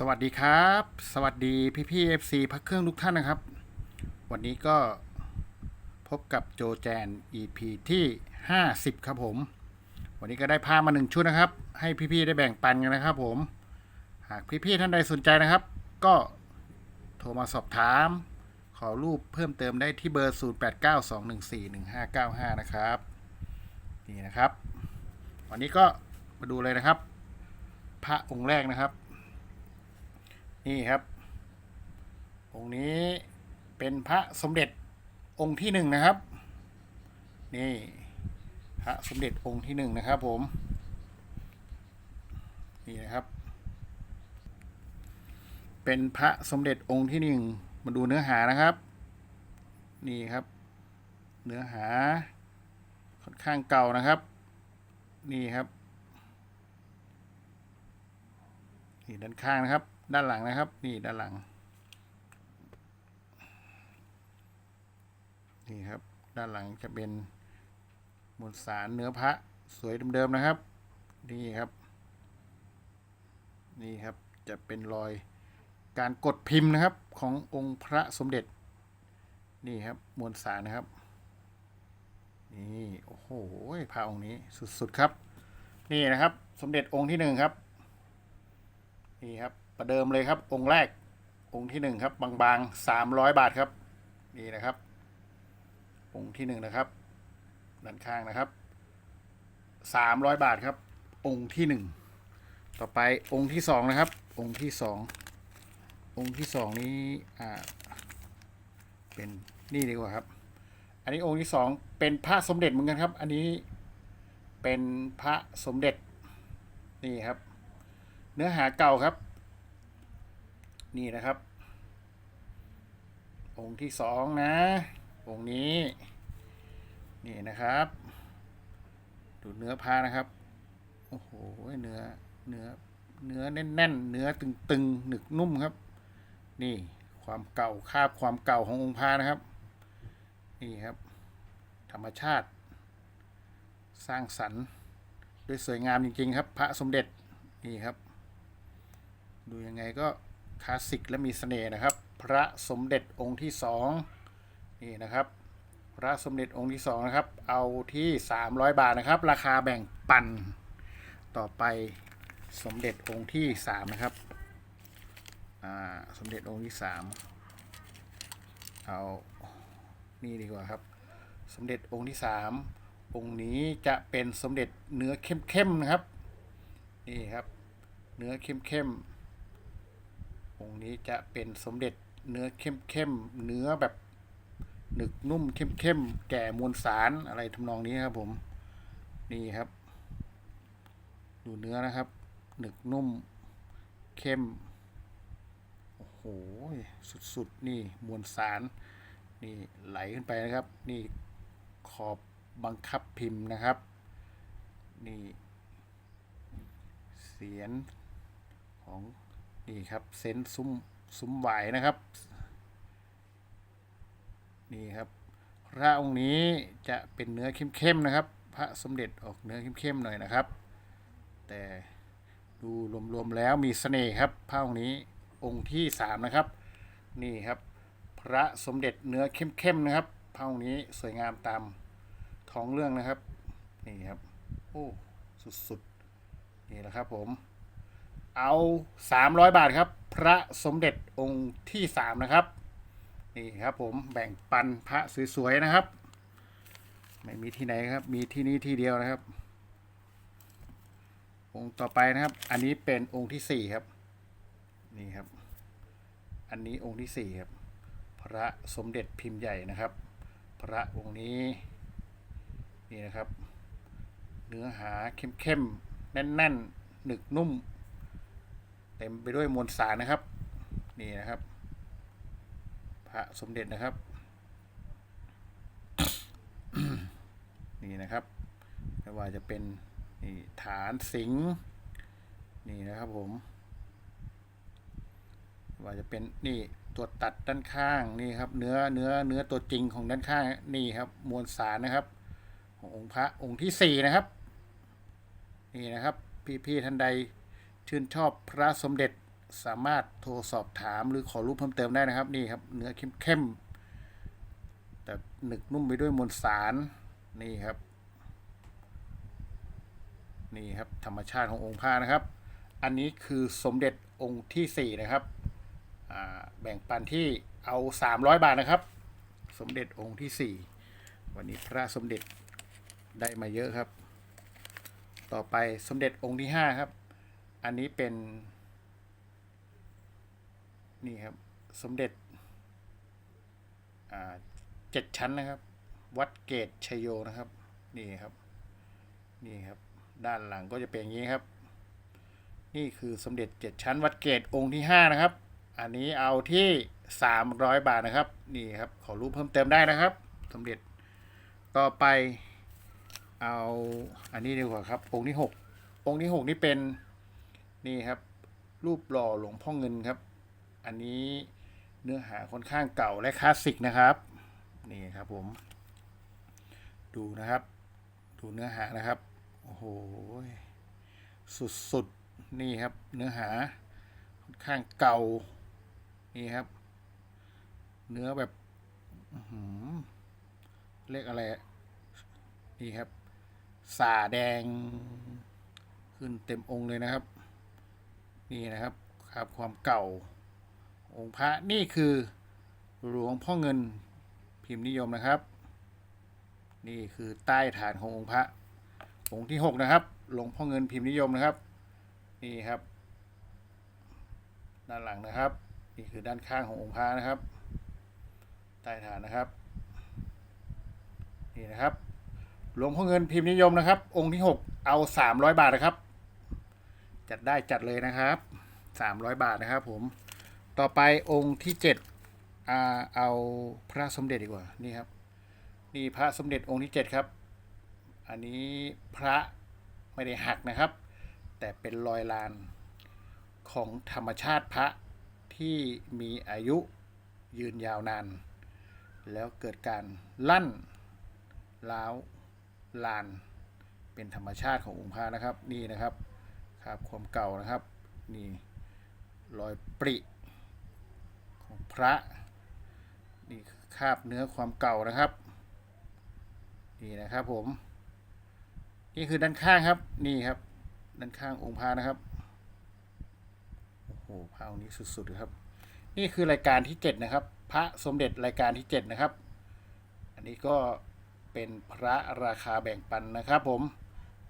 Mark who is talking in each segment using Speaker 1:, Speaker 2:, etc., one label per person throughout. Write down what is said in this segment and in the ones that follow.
Speaker 1: สวัสดีครับ สวัสดีพี่พี่เอฟซีพักเครื่องทุกท่านนะครับ วันนี้ก็พบกับโจแจน EP ที่ 50 ครับผม วันนี้ก็ได้พามาหนึ่งชุดนะครับ ให้พี่พี่ได้แบ่งปันกันนะครับผม หากพี่พี่ท่านใดสนใจนะครับ ก็โทรมาสอบถาม ขอรูปเพิ่มเติมได้ที่เบอร์ 0892141595 นะครับ นี่นะครับ วันนี้ก็มาดูเลยนะครับ พระองค์แรกนะครับ นี่ครับ องค์นี้เป็นพระสมเด็จองค์ที่หนึ่งนะครับ นี่พระสมเด็จองค์ที่หนึ่งนะครับผม นี่นะครับ เป็นพระสมเด็จองค์ที่หนึ่งมาดูเนื้อหานะครับ นี่ครับ เนื้อหาค่อนข้างเก่านะครับ นี่ครับนี่ด้านข้างนะครับ ด้านหลังนะครับ นี่ด้านหลัง นี่ครับ ด้านหลังจะเป็นมวลสารเนื้อพระสวยเดิมๆนะครับ นี่ครับ นี่ครับจะเป็นรอยการกดพิมพ์นะครับขององค์พระสมเด็จ นี่ครับมวลสารนะครับ นี่โอ้โหพระองค์นี้สุดๆครับ นี่นะครับ สมเด็จองค์ที่หนึ่งครับ นี่ครับ ประเดิมเลยครับ องค์แรกองค์ที่หนึ่งครับ บางๆสามร้อยบาทครับ นี่นะครับ องค์ที่หนึ่งนะครับด้านข้างนะครับสามร้อยบาทครับ องค์ที่หนึ่งต่อไปองค์ที่สองนะครับ องค์ที่สององค์ที่สองนี้อ่าเป็นนี่ดีกว่าครับ อันนี้องค์ที่สองเป็นพระสมเด็จเหมือนกันครับ อันนี้เป็นพระสมเด็จนี่ครับ เนื้อหาเก่าครับ นี่นะครับ องค์ที่สองนะ องค์นี้ นี่นะครับ ดูเนื้อพานะครับ โอ้โห เนื้อ เนื้อ เนื้อแน่นๆ เนื้อตึงๆ หนึกนุ่มครับ นี่ความเก่าคาบความเก่าขององค์พานะครับ นี่ครับ ธรรมชาติ สร้างสรรค์ด้วยสวยงามจริงๆครับ พระสมเด็จนี่ครับ ดูยังไงก็ คลาสสิกและมีเสน่ห์นะครับ พระสมเด็จองค์ที่สองนี่นะครับ พระสมเด็จองค์ที่สองนะครับ เอาที่ 300 บาทนะครับ ราคาแบ่งปันต่อไปสมเด็จองค์ที่สามนะครับอ่าสมเด็จองค์ที่สามเอานี่ดีกว่าครับ สมเด็จองค์ที่สามองค์นี้จะเป็นสมเด็จเนื้อเข้มๆนะครับนี่ครับ เนื้อเข้มๆ องค์นี้จะเป็นสมเด็จเนื้อเข้มๆเนื้อแบบหนึกนุ่มเข้มๆแก่มวลสารอะไรทำนองนี้ครับผมนี่ครับ ดูเนื้อนะครับ หนึกนุ่มเข้มโอ้โหสุดๆนี่มวลสารนี่ไหลขึ้นไปนะครับ นี่ขอบบังคับพิมพ์นะครับ นี่เสียนของ นี่ครับเซนซุ้มซุ้มไหวนะครับ นี่ครับพระองค์นี้จะเป็นเนื้อเข้มๆนะครับ พระสมเด็จออกเนื้อเข้มๆหน่อยนะครับ แต่ดูรวมๆแล้วมีเสน่ห์ครับพระองค์นี้องค์ที่สามนะครับ นี่ครับ พระสมเด็จเนื้อเข้มๆนะครับพระองค์นี้สวยงามตามท้องเรื่องนะครับ นี่ครับโอ้สุดๆนี่แหละครับผม เอาสามร้อยบาทครับ พระสมเด็จองค์ที่สามนะครับ นี่ครับผมแบ่งปันพระสวยๆนะครับ ไม่มีที่ไหนครับ มีที่นี่ที่เดียวนะครับ องค์ต่อไปนะครับ อันนี้เป็นองค์ที่สี่ครับ นี่ครับ อันนี้องค์ที่สี่ครับ พระสมเด็จพิมพ์ใหญ่นะครับ พระองค์นี้นี่นะครับ เนื้อหาเข้มๆแน่นๆหนึกนุ่ม เต็มไปด้วยมวลสารนะครับ นี่นะครับ พระสมเด็จนะครับ นี่นะครับ ไม่ว่าจะเป็นนี่ฐานสิงห์นี่นะครับผม ว่าจะเป็นนี่ตัวตัดด้านข้างนี่ครับ เนื้อเนื้อเนื้อตัวจริงของด้านข้างนี่ครับ มวลสารนะครับ ขององค์พระองค์ที่สี่นะครับ นี่นะครับ พี่ๆท่านใด ชื่นชอบพระสมเด็จสามารถโทรสอบถามหรือขอรูปเพิ่มเติมได้นะครับนี่ครับ เนื้อเข้มๆแต่หนึกนุ่มไปด้วยมวลสารนี่ครับ นี่ครับธรรมชาติขององค์พระนะครับ อันนี้คือสมเด็จองค์ที่ 4 นะครับแบ่งปันที่เอา 300 บาทนะครับ สมเด็จองค์ที่ 4 วันนี้พระสมเด็จได้มาเยอะครับ ต่อไปสมเด็จองค์ที่ 5 ครับ อันนี้เป็น นี่ครับ สมเด็จเจ็ดชั้นนะครับ วัดเกตชยโยนะครับ นี่ครับ นี่ครับ ด้านหลังก็จะเป็นอย่างนี้ครับ นี่คือสมเด็จเจ็ดชั้น วัดเกตองค์ที่ห้านะครับ อันนี้เอาที่สามร้อยบาทนะครับ นี่ครับ ขอรูปเพิ่มเติมได้นะครับ สมเด็จ ต่อไปเอาอันนี้ดีกว่าครับ องค์ที่หกองค์ที่หกนี่เป็น นี่ครับ รูปหล่อหลวงพ่อเงินครับ อันนี้เนื้อหาค่อนข้างเก่าและคลาสสิกนะครับ นี่ครับผม ดูนะครับ ดูเนื้อหานะครับ โอ้โห สุดๆ นี่ครับ เนื้อหาค่อนข้างเก่า นี่ครับ เนื้อแบบหืเรียกอะไร นี่ครับสาแดง ขึ้นเต็มองค์เลยนะครับ นี่นะครับครับความเก่า องค์พระนี่คือหลวงพ่อเงินพิมพ์นิยมนะครับ นี่คือใต้ฐานขององค์พระองค์ที่หกนะครับหลวงพ่อเงินพิมพ์นิยมนะครับ นี่ครับ ด้านหลังนะครับ นี่คือด้านข้างขององค์พระนะครับ ใต้ฐานนะครับ นี่นะครับหลวงพ่อเงินพิมพ์นิยมนะครับ องค์ที่หกเอาสามร้อยบาทนะครับ จัดได้จัดเลยนะครับสามร้อยบาทนะครับผมต่อไปองค์ที่เจ็ดอ่าเอาพระสมเด็จดีกว่านี่ครับนี่พระสมเด็จองค์ที่เจ็ดครับ อันนี้พระไม่ได้หักนะครับ แต่เป็นรอยลานของธรรมชาติพระที่มีอายุยืนยาวนาน แล้วเกิดการลั่นล้าวลาน เป็นธรรมชาติขององค์พระนะครับนี่นะครับ ครับความเก่านะครับ นี่รอยปริของพระ นี่คือคาบเนื้อความเก่านะครับ นี่นะครับผม นี่คือด้านข้างครับ นี่ครับ ด้านข้างองค์พระนะครับ โอ้โหพระองค์นี้สุดๆเลยครับ นี่คือรายการที่เจ็ดนะครับ พระสมเด็จรายการที่เจ็ดนะครับ อันนี้ก็เป็นพระราคาแบ่งปันนะครับผม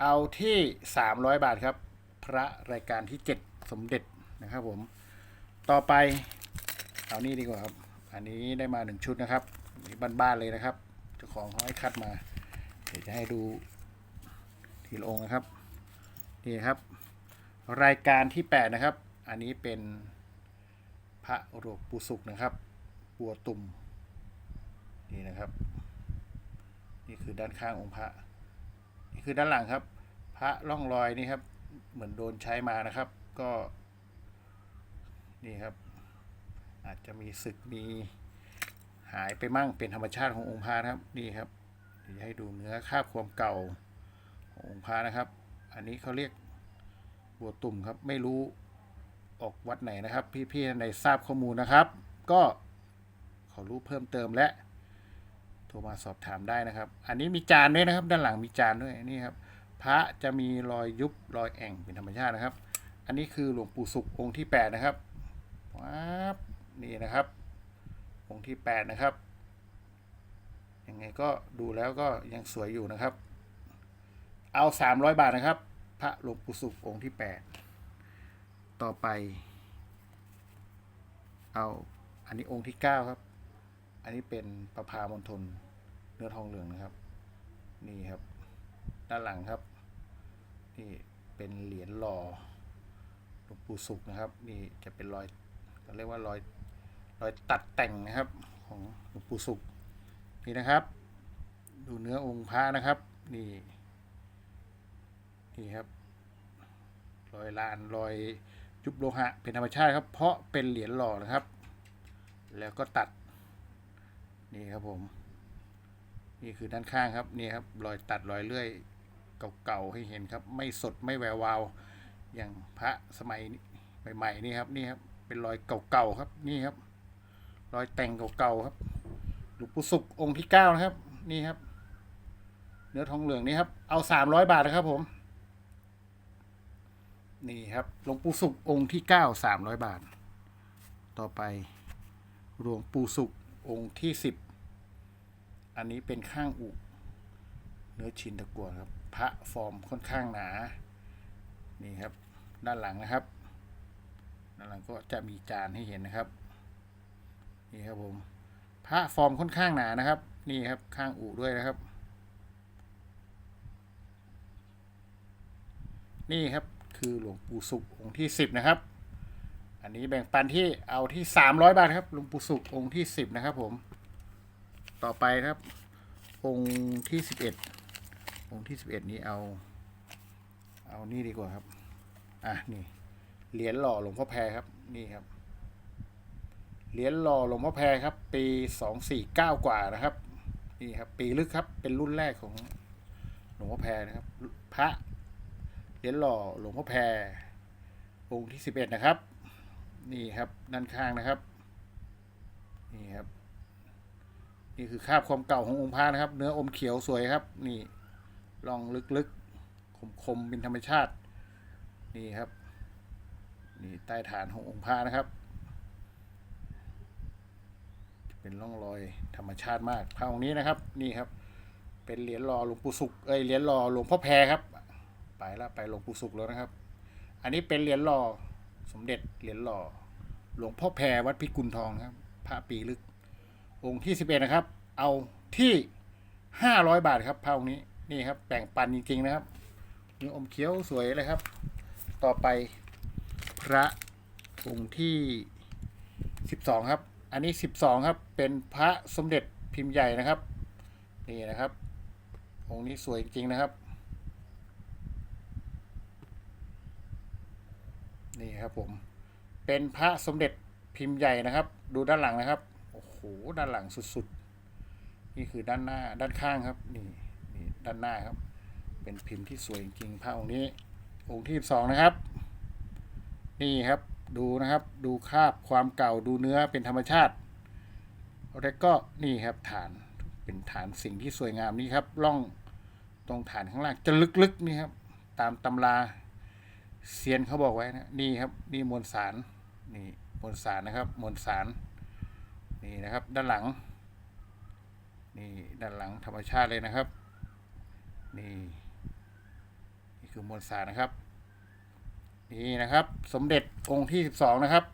Speaker 1: เอาที่สามร้อยบาทครับ พระรายการที่เจ็ดสมเด็จนะครับผม ต่อไปเอานี่ดีกว่าครับ อันนี้ได้มาหนึ่งชุดนะครับอันนี้บ้านๆเลยนะครับ เจ้าของเขาให้คัดมา เดี๋ยวจะให้ดูทีละองค์นะครับ นี่ครับ รายการที่ 8 นะครับ อันนี้เป็นพระหลวงปู่สุขนะครับปัวตุ่มนี่นะครับ นี่คือด้านข้างองค์พระ นี่คือด้านหลังครับ พระร่องรอยนี่ครับ เหมือนโดนใช้มานะครับ ก็นี่ครับ อาจจะมีศึกมีหายไปมั่งเป็นธรรมชาติขององค์พระนะครับนี่ครับเดี๋ยวจะให้ดูเนื้อคราบความเก่าขององค์พระนะครับ อันนี้เขาเรียกบัวตุ่มครับไม่รู้ออกวัดไหนนะครับ พี่ๆในทราบข้อมูลนะครับ ก็ขอรู้เพิ่มเติมและโทรมาสอบถามได้นะครับ อันนี้มีจานด้วยนะครับ ด้านหลังมีจานด้วยนี่ครับ พระจะมีรอยยุบรอยแอ่งเป็นธรรมชาตินะครับ อันนี้คือหลวงปู่สุของค์ที่ 8 นะครับว้าบนี่นะครับ องค์ที่ 8 นะครับ ยังไงก็ดูแล้วก็ยังสวยอยู่นะครับ เอา 300 บาทนะครับ พระหลวงปู่สุของค์ที่ 8 ต่อไป เอาอันนี้องค์ที่ 9 ครับ อันนี้เป็นประพามณฑลเนื้อทองเหลืองนะครับ นี่ครับ ด้านหลังครับนี่เป็นเหรียญหล่อหลวงปู่สุขนะครับนี่จะเป็นรอยเราเรียกว่ารอยรอยตัดแต่งนะครับของหลวงปู่สุขนี่นะครับ ดูเนื้อองค์พระนะครับนี่นี่ครับรอยลานรอยยุบโลหะเป็นธรรมชาติครับ เพราะเป็นเหรียญหล่อนะครับ แล้วก็ตัดนี่ครับผม นี่คือด้านข้างครับนี่ครับรอยตัดรอยเลื่อย เก่าๆให้เห็นครับ ไม่สดไม่แวววาวอย่างพระสมัยใหม่ๆนี่ครับนี่ครับเป็นรอยเก่าๆครับนี่ครับ รอยแต่งเก่าๆครับหลวงปู่ศุกองค์ที่เก้านะครับ นี่ครับ เนื้อทองเหลืองนี่ครับ เอาสามร้อยบาทนะครับผม นี่ครับหลวงปู่ศุกองค์ที่เก้าสามร้อยบาท ต่อไปหลวงปู่ศุกองค์ที่สิบอันนี้เป็นข้างอุเนื้อชินตะกัวครับ พระฟอร์มค่อนข้างหนา นี่ครับ ด้านหลังนะครับ ด้านหลังก็จะมีจานให้เห็นนะครับ นี่ครับผม พระฟอร์มค่อนข้างหนานะครับ นี่ครับข้างอูด้วยนะครับ นี่ครับคือหลวงปู่สุของค์ที่สิบนะครับ อันนี้แบ่งปันที่เอาที่สามร้อยบาทครับหลวงปู่สุของค์ที่สิบนะครับผม ต่อไปครับ องค์ที่สิบเองค์ที่สิบเอ็ดนี้เอา เอานี่ดีกว่าครับ อะนี่ เหรียญหล่อหลวงพ่อแพรครับ นี่ครับ เหรียญหล่อหลวงพ่อแพรครับ ปีสองสี่เก้ากว่านะครับ นี่ครับ ปีลึกครับ เป็นรุ่นแรกของหลวงพ่อแพรนะครับ พระเหรียญหล่อหลวงพ่อแพรองค์ที่สิบเอ็ดนะครับ นี่ครับ ด้านข้างนะครับ นี่ครับ นี่คือคาบความเก่าขององค์พระนะครับ เนื้ออมเขียวสวยครับ นี่ ลองลึกๆ คมๆ เป็นธรรมชาติ นี่ครับ นี่ใต้ฐานขององค์พระนะครับ เป็นร่องรอยธรรมชาติมากพระองค์นี้นะครับ นี่ครับ เป็นเหรียญรอหลวงปู่สุขเอ้ย เหรียญรอหลวงพ่อแพรครับ ไปล้วไปหลวงปู่สุขแล้วนะครับ อันนี้เป็นเหรียญรอสมเด็จเหรียญรอหลวงพ่อแพรวัดพิกุลทองครับ พระปีลึก องค์ที่สิบเอ็ดนะครับ เอาที่ห้าร้อยบาทครับพระองค์นี้ นี่ครับแบ่งปันจริงๆนะครับเนื้อมเขียวสวยเลยครับ ต่อไปพระองค์ที่สิบสองครับ อันนี้สิบสองครับเป็นพระสมเด็จพิมพ์ใหญ่นะครับ นี่นะครับ องค์นี้สวยจริงๆนะครับ นี่ครับผมเป็นพระสมเด็จพิมพ์ใหญ่นะครับ ดูด้านหลังนะครับโอ้โหด้านหลังสุดๆ นี่คือด้านหน้าด้านข้างครับนี่ ด้านหน้าครับ เป็นพิมพ์ที่สวยจริงๆพระองค์นี้ องค์ที่สองนะครับ นี่ครับดูนะครับดูคาบความเก่าดูเนื้อเป็นธรรมชาติ แล้วก็นี่ครับฐานเป็นฐานสิ่งที่สวยงามนี่ครับล่องตรงฐานข้างล่างจะลึกๆนี่ครับ ตามตำราเซียนเขาบอกไว้นะนี่ครับนี่มวลสารนี่มวลสารนะครับมวลสารนี่นะครับด้านหลังนี่ด้านหลังธรรมชาติเลยนะครับ นี่นี่คือมวลสารนะครับ นี่นะครับ สมเด็จองค์ที่สิบสองนะครับ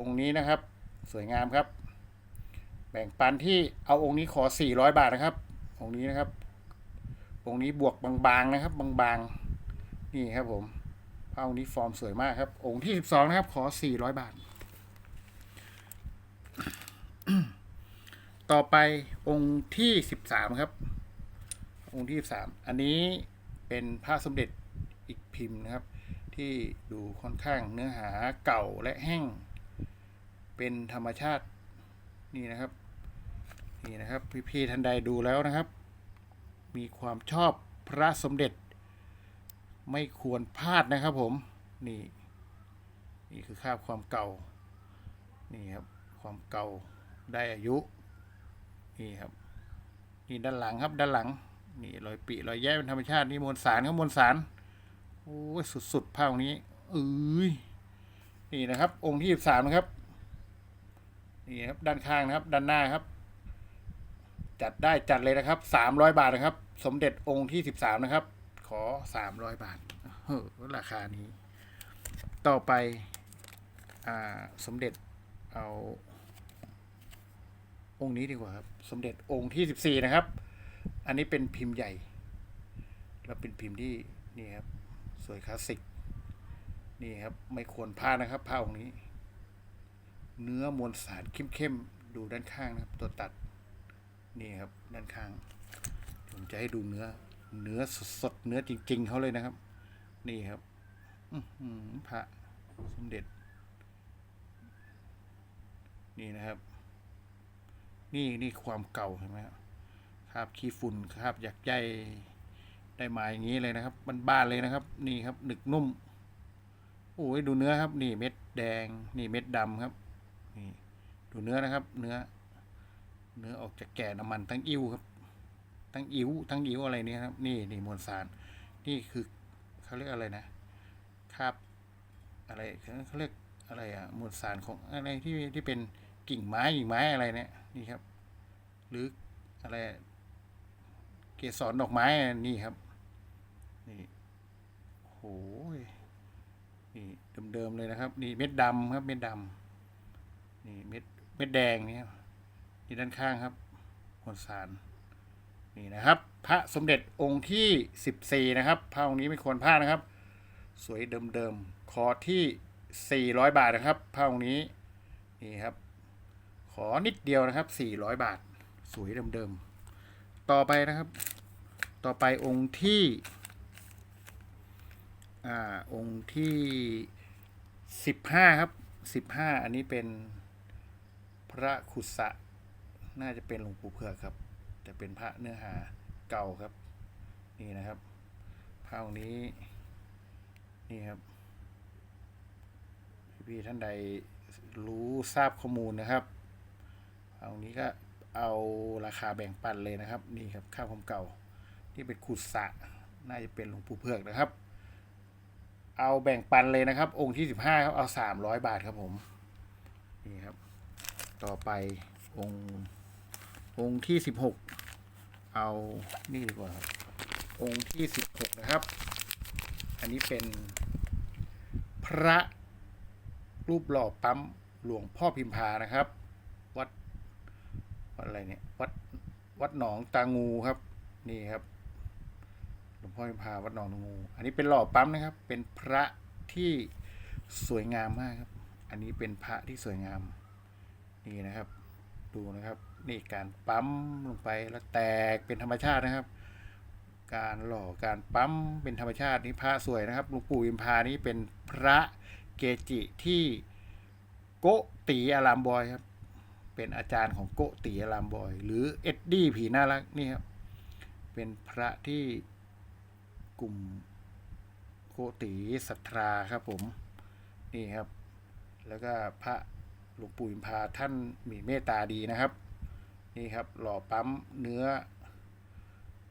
Speaker 1: องค์นี้นะครับ สวยงามครับ แบ่งปันที่เอาองค์นี้ขอสี่ร้อยบาทนะครับ องค์นี้นะครับ องค์นี้บวกบางๆนะครับ บางๆ นี่ครับผมพระองค์นี้ฟอร์มสวยมากครับ องค์ที่สิบสองนะครับ ขอสี่ร้อยบาทต่อไปองค์ที่สิบสามครับ องค์ที่สามอันนี้เป็นพระสมเด็จอีกพิมพ์นะครับ ที่ดูค่อนข้างเนื้อหาเก่าและแห้ง เป็นธรรมชาตินี่นะครับนี่นะครับพี่ๆท่านใดดูแล้วนะครับ มีความชอบพระสมเด็จ ไม่ควรพลาดนะครับผมนี่นี่คือคราความเก่านี่ครับความเก่าได้อายุนี่ครับนี่ด้านหลังครับด้านหลัง นี่รอยปีรอยแย่เป็นธรรมชาตินี่มวลสารครับมวลสารโอ้ยสุดๆภาพนี้เอ้ยนี่นะครับ องค์ที่สิบสามนะครับนี่ครับด้านข้างนะครับ ด้านหน้าครับ จัดได้จัดเลยนะครับสามร้อยบาทนะครับ สมเด็จองค์ที่สิบสามนะครับ ขอสามร้อยบาทเฮ้อราคานี้ ต่อไปอ่าสมเด็จเอา องค์นี้ดีกว่าครับ สมเด็จองค์ที่สิบสี่นะครับ อันนี้เป็นพิมพ์ใหญ่ แล้วเป็นพิมพ์ที่นี่ครับสวยคลาสสิกนี่ครับไม่ควรพลาดนะครับผ้าองค์นี้ เนื้อมวลสารเข้มๆดูด้านข้างนะครับ ตัวตัดนี่ครับด้านข้าง ผมจะให้ดูเนื้อ เนื้อสดๆเนื้อจริง ๆเขาเลยนะครับ นี่ครับอื้อหือพระสมเด็จ นี่นะครับ นี่นี่ความเก่าเห็นไหมครับาบขี้ฝุ่นคราบหยักใยได้มาอย่างนี้เลยนะครับมันบ้านเลยนะครับ นี่ครับหนึกนุ่มโอ้ยดูเนื้อครับ นี่เม็ดแดง นี่เม็ดดำครับ นี่ดูเนื้อนะครับ เนื้อ เนื้อออกจากแก่น้ำมันทั้งอิ่วครับ ทั้งอิ๋วทั้งอิ๋วอะไรเนี่ยครับ นี่นี่มวลสาร นี่คือเขาเรียกอะไรนะคราบอะไรเขาเรียกอะไรอะมวลสารของอะไรที่ที่เป็นกิ่งไม้กิ่งไม้อะไรเนี่ยนี่ครับ หรืออะไร เกสรดอกไม้อะนี่ครับ นี่โอ้ยนี่เดิมๆเลยนะครับ นี่เม็ดดำครับ เม็ดดำนี่เม็ดเม็ดแดงนี่นี่ด้านข้างครับมวสารนี่นะครับ พระสมเด็จองค์ที่14นะครับพระองค์นี้ไม่ควรพลาดนะครับ สวยเดิมๆขอที่400บาทนะครับพระองค์นี้นี่ครับ ขอนิดเดียวนะครับ400บาท สวยเดิมๆ ต่อไปนะครับ ต่อไปองค์ที่อ่าองค์ที่15ครับ15อันนี้เป็นพระขุสะน่าจะเป็นหลวงปู่เผือกครับ แต่เป็นพระเนื้อหาเก่าครับ นี่นะครับพระองค์นี้นี่ครับพี่ๆท่านใดรู้ทราบข้อมูลนะครับพระองค์นี้ก็ เอาราคาแบ่งปันเลยนะครับ นี่ครับข้าวความเก่า ที่เป็นขุดสะน่าจะเป็นหลวงปู่เผือกนะครับ เอาแบ่งปันเลยนะครับ องค์ที่สิบห้าครับเอาสามร้อยบาทครับผมนี่ครับ ต่อไปองค์องค์ที่สิบหกเอานี่ดีกว่าครับองค์ที่สิบหกนะครับ อันนี้เป็นพระรูปหล่อปั๊มหลวงพ่อพิมพานะครับ อะไรเนี่ย วัดวัดหนองตางูครับ นี่ครับหลวงพ่อพิพาวัดหนองตางู อันนี้เป็นหล่อปั๊มนะครับ เป็นพระที่สวยงามมากครับ อันนี้เป็นพระที่สวยงาม นี่นะครับ ดูนะครับ นี่การปั๊มลงไปแล้วแตกเป็นธรรมชาตินะครับ การหล่อการปั๊มเป็นธรรมชาตินี่พระสวยนะครับหลวงปู่อิมพานี่เป็นพระเกจิที่โกตีอารามบอยครับ เป็นอาจารย์ของโกตีอารามบอย หรือเอ็ดดี้ผีน่ารักนี่ครับเป็นพระที่กลุ่มโกตีศรัทธาครับผมนี่ครับ แล้วก็พระหลวงปู่อิมพาท่านมีเมตตาดีนะครับ นี่ครับหล่อปั๊มเนื้อ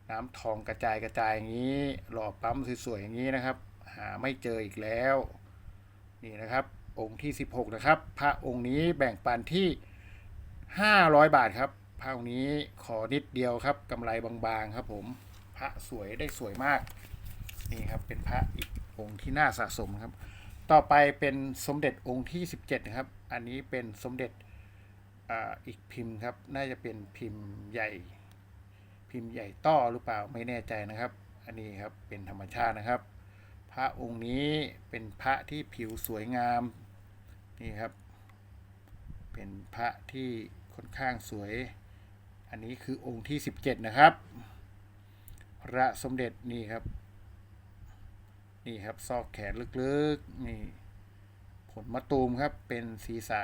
Speaker 1: น้ำทองกระจายกระจายอย่างนี้ หล่อปั๊มสวยๆอย่างนี้นะครับ หาไม่เจออีกแล้ว นี่นะครับองค์ที่ 16 นะครับ พระองค์นี้แบ่งปันที่ 500 บาทครับพระองค์นี้ขอนิดเดียวครับกำไรบางๆครับผมพระสวยได้สวยมาก นี่ครับเป็นพระอีกองค์ที่น่าสะสมครับ ต่อไปเป็นสมเด็จองค์ที่ 17นะครับ อันนี้เป็นสมเด็จออีกพิมพ์ครับ น่าจะเป็นพิมพ์ใหญ่ พิมพ์ใหญ่ต้อหรือเปล่าไม่แน่ใจนะครับ อันนี้ครับเป็นธรรมชาตินะครับ พระองค์นี้เป็นพระที่ผิวสวยงามนี่ครับ เป็นพระที่ค่อนข้างสวย อันนี้คือองค์ที่ 17 นะครับ พระสมเด็จนี่ครับ นี่ครับซอกแขนลึกๆ นี่ผลมะตูมครับ เป็นศีรษะ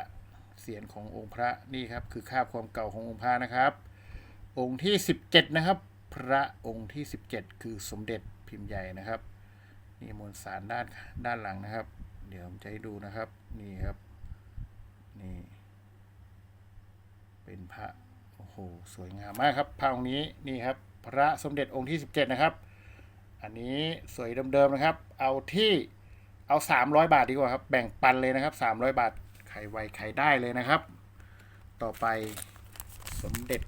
Speaker 1: เสียนขององค์พระนี่ครับ คือคราความเก่าขององค์พระนะครับ องค์ที่ 17 นะครับ พระองค์ที่ 17 คือสมเด็จพิมพ์ใหญ่นะครับ นี่มวลสารด้านด้านหลังนะครับ เดี๋ยวผมจะให้ดูนะครับ นี่ครับ นี่ เป็นพระโอ้โหสวยงามมากครับพระองค์นี้นี่ครับ พระสมเด็จองค์ที่ 17 นะครับ อันนี้สวยเดิมๆนะครับ เอาที่เอา 300 บาทดีกว่าครับแบ่งปันเลยนะครับ 300 บาทใครไวใครได้เลยนะครับ ต่อไปสมเด็จ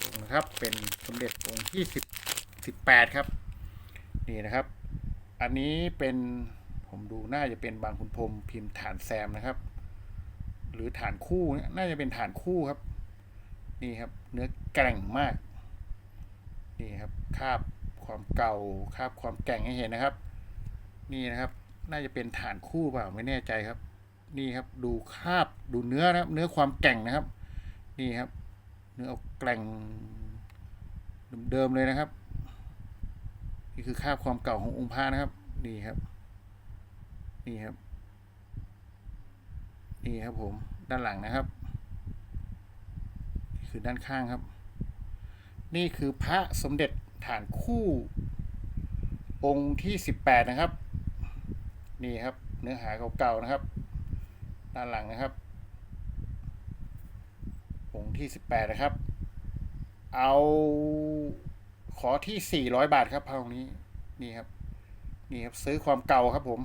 Speaker 1: องค์นะครับเป็นสมเด็จองค์ที่10 18 ครับนี่นะครับ อันนี้เป็นผมดูน่าจะเป็นบางคุณพรมพิมพ์ฐานแซมนะครับ หรือฐานคู่นี่น่าจะเป็นฐานคู่ครับ นี่ครับ เนื้อแกร่งมาก นี่ครับคาบความเก่าคาบความแกร่งให้เห็นนะครับ นี่นะครับ น่าจะเป็นฐานคู่เปล่าไม่แน่ใจครับ นี่ครับดูคาบดูเนื้อนะครับ เนื้อความแกร่งนะครับ นี่ครับ เนื้อเอาแกร่งเดิมๆเลยนะครับนี่คือคาบความเก่าขององค์พระนะครับ นี่ครับ นี่ครับ นี่ครับผมด้านหลังนะครับนี่คือด้านข้างครับ นี่คือพระสมเด็จฐานคู่ องค์ที่ 18 นะครับ นี่ครับเนื้อหาเก่าๆนะครับ ด้านหลังนะครับ องค์ที่สิบแปดนะครับ เอาขอที่สี่ร้อยบาทครับพระองค์นี้นี่ครับนี่ครับซื้อความเก่าครับผม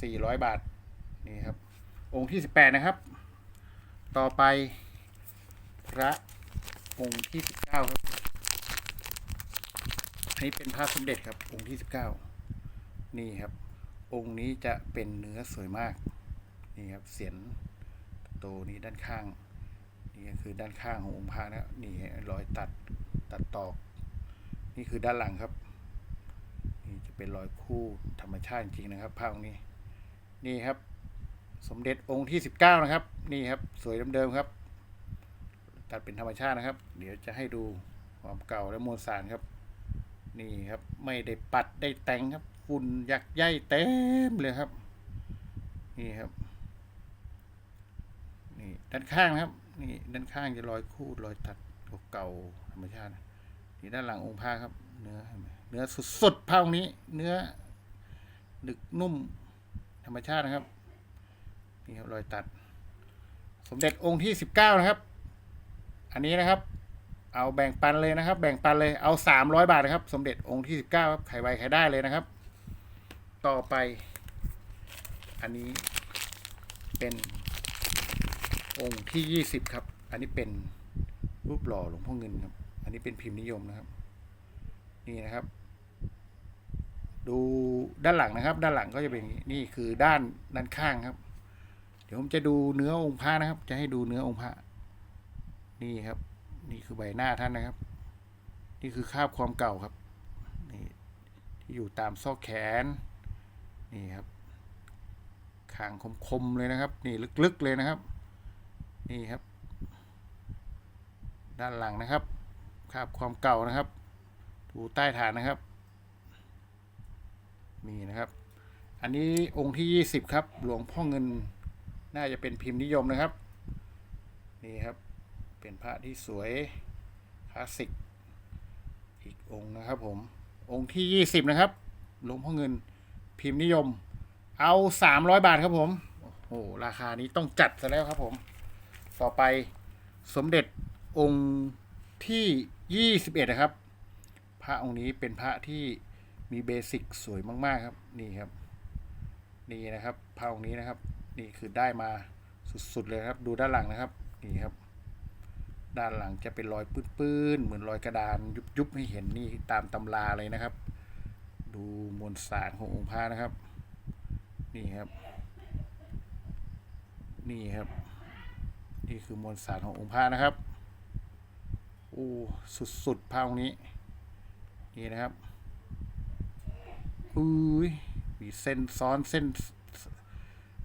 Speaker 1: สี่ร้อยบาทนี่ครับ องค์ที่สิบแปดนะครับ ต่อไปพระองค์ที่สิบเก้าครับอันนี้เป็นพระสมเด็จครับ องค์ที่สิบเก้านี่ครับ องค์นี้จะเป็นเนื้อสวยมาก นี่ครับเสียนโตนี้ด้านข้าง นี่คือด้านข้างขององค์พระนะนี่รอยตัดตัดตอก นี่คือด้านหลังครับ นี่จะเป็นรอยคู่ธรรมชาติจริงนะครับพระองค์นี้ นี่ครับ สมเด็จองค์ที่สิบเก้านะครับ นี่ครับ สวยเดิมๆครับตัดเป็นธรรมชาตินะครับ เดี๋ยวจะให้ดูความเก่าและมวลสารครับ นี่ครับไม่ได้ปัดได้แต่งครับฝุ่นยักใยเต็มเลยครับ นี่ครับนี่ด้านข้างนะครับ นี่ด้านข้างจะรอยคูดรอยตัดเก่าธรรมชาตินี่ด้านหลังองค์พระครับ เนื้อเนื้อสุดๆผ้าองค์นี้ เนื้อดึกนุ่มธรรมชาตินะครับ นี่ครับรอยตัด สมเด็จองค์ที่สิบเก้านะครับ อันนี้นะครับ เอาแบ่งปันเลยนะครับ แบ่งปันเลยเอาสามร้อยบาทนะครับ สมเด็จองค์ที่สิบเก้าครับไขไวไขได้เลยนะครับ ต่อไป อันนี้เป็นองค์ที่ยี่สิบครับ อันนี้เป็นรูปหล่อหลวงพ่อเงินครับ อันนี้เป็นพิมพ์นิยมนะครับ นี่นะครับ ดูด้านหลังนะครับ ด้านหลังก็จะเป็นนี่คือด้านด้านข้างครับ เดี๋ยวผมจะดูเนื้อองค์พระนะครับ จะให้ดูเนื้อองค์พระนี่ครับ นี่คือใบหน้าท่านนะครับ นี่คือคราบความเก่าครับนี่ที่อยู่ตามซอกแขนนี่ครับคางคมๆเลยนะครับ นี่ลึกๆเลยนะครับ นี่ครับ ด้านหลังนะครับคราบความเก่านะครับ ดูใต้ฐานนะครับนี่นะครับ อันนี้องค์ที่ยี่สิบครับ หลวงพ่อเงิน น่าจะเป็นพิมพ์นิยมนะครับ นี่ครับ เป็นพระที่สวยคลาสสิก อีกองค์นะครับผม องค์ที่ยี่สิบนะครับ หลวงพ่อเงินพิมพ์นิยม เอาสามร้อยบาทครับผม โอ้โห ราคานี้ต้องจัดซะแล้วครับผม ต่อไปสมเด็จองค์ที่ยี่สิบเอ็ดนะครับ พระองค์นี้เป็นพระที่มีเบสิกสวยมาก ๆ ครับ นี่ครับ นี่นะครับ พระองค์นี้นะครับ นี่คือได้มาสุดๆเลยครับ ดูด้านหลังนะครับ นี่ครับ ด้านหลังจะเป็นรอยปื้นๆเหมือนรอยกระดานยุบๆให้เห็นนี่ตามตำราเลยนะครับ ดูมวลสารขององค์พระนะครับ นี่ครับ นี่ครับ นี่คือมวลสารขององค์พระนะครับโอ้สุดๆพระองค์นี้ นี่นะครับอุ้ยมีเส้นซ้อนเส้น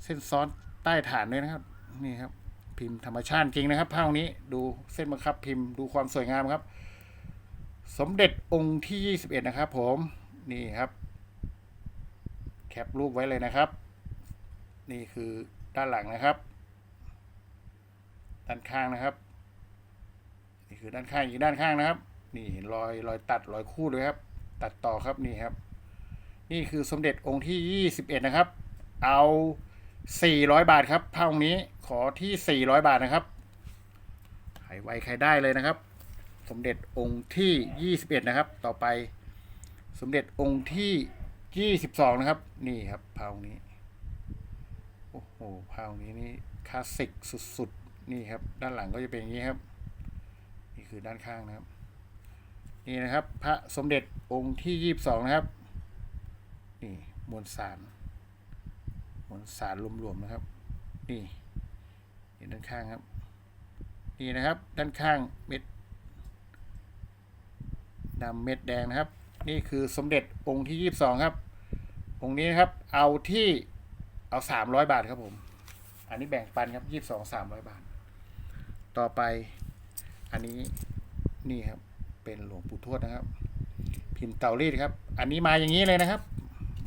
Speaker 1: เส้นซ้อนใต้ฐานด้วยนะครับ นี่ครับ พิมพ์ธรรมชาติจริงนะครับภาพนี้ดูเส้นบังคับพิมพ์ดูความสวยงามครับ สมเด็จองค์ที่ 21 นะครับ ผมนี่ครับ แคปรูปไว้เลยนะครับ นี่คือด้านหลังนะครับ ด้านข้างนะครับ นี่คือด้านข้างอีกด้านข้างนะครับ นี่เห็นรอยรอยตัดรอยคู่เลยครับ ตัดต่อครับนี่ครับ นี่คือสมเด็จองค์ที่ 21 นะครับ เอา 400 บาทครับพระองค์นี้ขอที่ 400 บาทนะครับใครไวใครได้เลยนะครับ สมเด็จองค์ที่ 21 นะครับ ต่อไป สมเด็จองค์ที่ 22 นะครับ นี่ครับพระองค์นี้ โอ้โหพระองค์นี้นี่คลาสสิกสุดๆ นี่ครับ ด้านหลังก็จะเป็นอย่างนี้ครับ นี่คือด้านข้างนะครับ นี่นะครับ พระสมเด็จองค์ที่ 22 นะครับ นี่มวลสาร ลสารรวมๆนะครับ นี่นี่ด้านข้างครับ นี่นะครับ ด้านข้างเม็ดดำเม็ดแดงนะครับ นี่คือสมเด็จองค์ที่ยี่สิบสองครับ องค์นี้นะครับ เอาที่เอาสามร้อยบาทครับผม อันนี้แบ่งปันครับยี่สิบสองสามร้อยบาท ต่อไปอันนี้นี่ครับ เป็นหลวงปู่ทวดนะครับ พิมพ์เตารีดครับ อันนี้มาอย่างนี้เลยนะครับ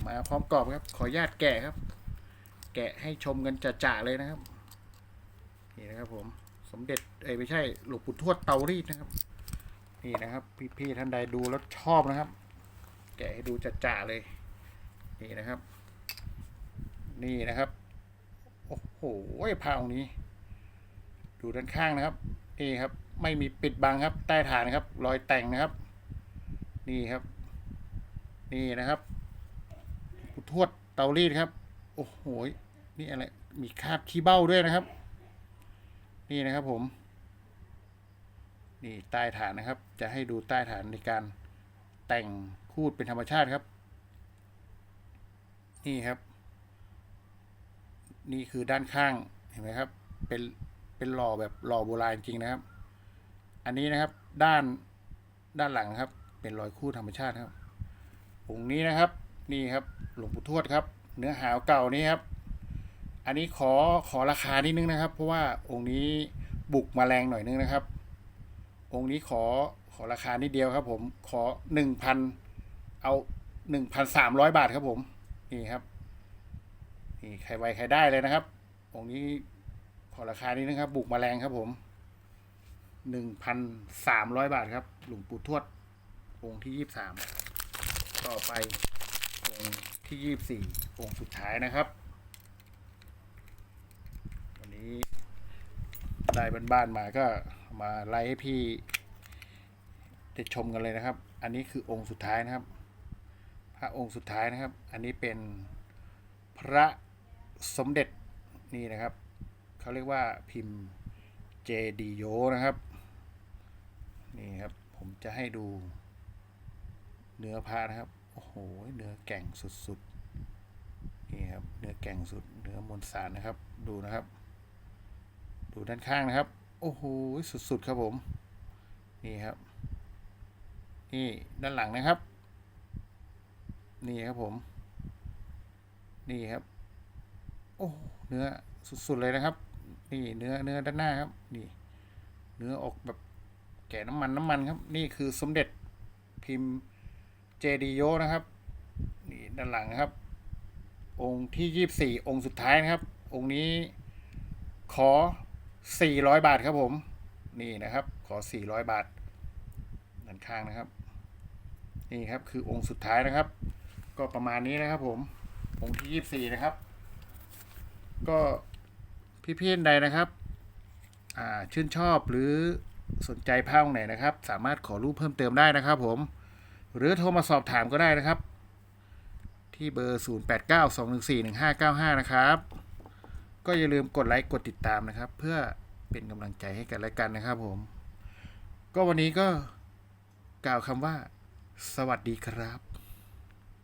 Speaker 1: มาพร้อมกรอบครับ ขออนุญาตแกะครับ แกะให้ชมกันจะๆเลยนะครับ นี่นะครับผมสมเด็จเอ้ยไม่ใช่หลวงปู่ทวดเตารีดนะครับ นี่นะครับ พี่ๆท่านใดดูแล้วชอบนะครับ แกะให้ดูจะๆเลย นี่นะครับ นี่นะครับโอ้โหผ้าองนี้ ดูด้านข้างนะครับนี่ครับ ไม่มีปิดบังครับ ใต้ฐานครับ รอยแต่งนะครับ นี่ครับ นี่นะครับทวดเตารีดครับ โอ้โห นี่อะไร มีคาบขี้เบ้าด้วยนะครับ นี่นะครับผม นี่ใต้ฐานนะครับ จะให้ดูใต้ฐานในการแต่งคูดเป็นธรรมชาติครับ นี่ครับ นี่คือด้านข้าง เห็นไหมครับ เป็น เป็นหล่อแบบหล่อโบราณจริงนะครับ อันนี้นะครับ ด้าน ด้านหลังครับ เป็นรอยคูดธรรมชาติครับองค์นี้นะครับ นี่ครับ หลวงปู่ทวดครับ เนื้อหาเก่านี้ครับ อันนี้ขอขอราคานิดนึงนะครับ เพราะว่าองค์นี้บุกมาแรงหน่อยนึงนะครับ องค์นี้ขอขอราคานิดเดียวครับ ผมขอหนึ่งพันเอาหนึ่งพันสามร้อยบาทครับผมนี่ครับนี่ใครไวใครได้เลยนะครับ องค์นี้ขอราคานี้นะครับ บุกมาแรงครับผมหนึ่งพันสามร้อยบาทครับ หลวงปู่ทวด องค์ที่ยี่สามต่อไปองค์ที่ยี่สี่องค์สุดท้ายนะครับ นี้ได้บ้านๆมาก็มาไล่ให้พี่ได้ชมกันเลยนะครับ อันนี้คือองค์สุดท้ายนะครับ พระองค์สุดท้ายนะครับ อันนี้เป็นพระสมเด็จนี่นะครับเขาเรียกว่าพิมพ์เจดีโยนะครับนี่ครับผมจะให้ดูเนื้อพระนะครับโอ้โหเนื้อแก่งสุดๆนี่ครับเนื้อแก่งสุดเนื้อมวลสารนะครับดูนะครับ ดูด้านข้างนะครับ โอ้โห สุดๆ ครับผม นี่ครับ นี่ด้านหลังนะครับ นี่ครับผม นี่ครับ โอ้เนื้อสุดๆ เลยนะครับ นี่เนื้อเนื้อด้านหน้าครับ นี่ เนื้อออกแบบแกะน้ำมันน้ำมันครับ นี่คือสมเด็จพิมพ์เจดีโยนะครับ นี่ด้านหลังนะครับ องค์ที่ยี่สี่องค์สุดท้ายนะครับ องค์นี้ขอ สี่ร้อยบาทครับผม นี่นะครับ ขอสี่ร้อยบาทด้านข้างนะครับ นี่ครับคือองค์สุดท้ายนะครับ ก็ประมาณนี้นะครับ ผม องค์ที่ยี่สี่นะครับ ก็พี่ๆใดนะครับชื่นชอบหรือสนใจผ้าองค์ไหนนะครับ สามารถขอรูปเพิ่มเติมได้นะครับผม หรือโทรมาสอบถามก็ได้นะครับ ที่เบอร์ 0892141595 นะครับ ก็อย่าลืมกดไลค์กดติดตามนะครับ เพื่อเป็นกำลังใจให้กันและกันนะครับผม ก็วันนี้ก็กล่าวคำว่า สวัสดีครับ